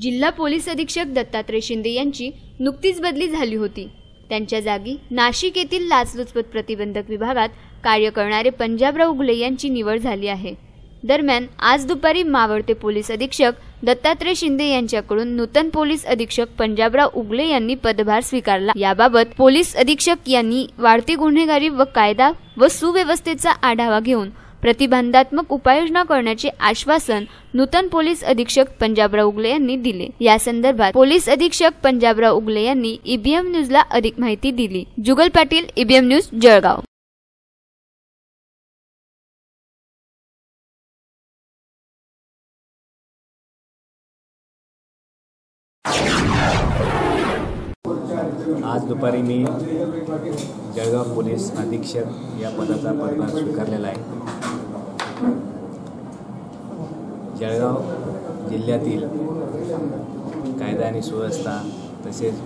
जिल्हा पोलीस अधीक्षक दत्तात्रय शिंदे यांची नुकतीच बदली झाली होती. त्यांच्या जागी नाशिक येथील लाचलुचपत प्रतिबंधक विभागात कार्य करणारे पंजाबराव उगले यांची निवड झाली आहे. दरम्यान आज दुपारी मावळते पोलीस अधीक्षक दत्तात्रय शिंदे यांच्याकडून नूतन पोलीस अधीक्षक पंजाबराव उगले यांनी पदभार स्वीकारला. याबाबत पोलीस अधीक्षक यांनी वाढती गुन्हेगारी व कायदा व सुव्यवस्थेचा आढावा घेऊन प्रतिबंधात्मक उपाययोजना करण्याचे आश्वासन नूतन पोलीस अधीक्षक पंजाबराव उगले यांनी दिले. या संदर्भात पोलीस अधीक्षक पंजाबराव उगले यांनी ईबीएम न्यूजला अधिक माहिती दिली. Jugal Patil EBM news Jalgaon. आज दुपारी मी जळगाव पोलीस अधीक्षक या पदाचा पदभार स्वीकारलेला आहे. जळगाव जिल्ह्यातील कायदा आणि सुव्यवस्था तसेच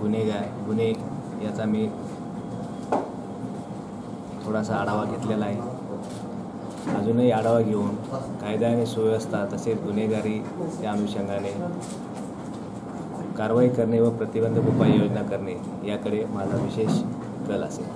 गुन्हेगार गुन्हे याचा मी थोडासा आढावा घेतलेला आहे. अजूनही आढावा घेऊन कायदा आणि सुव्यवस्था तसेच गुन्हेगारी या अनुषंगाने कारवाई करणे व प्रतिबंधक उपाययोजना करणे याकडे माझा विशेष कल असेल.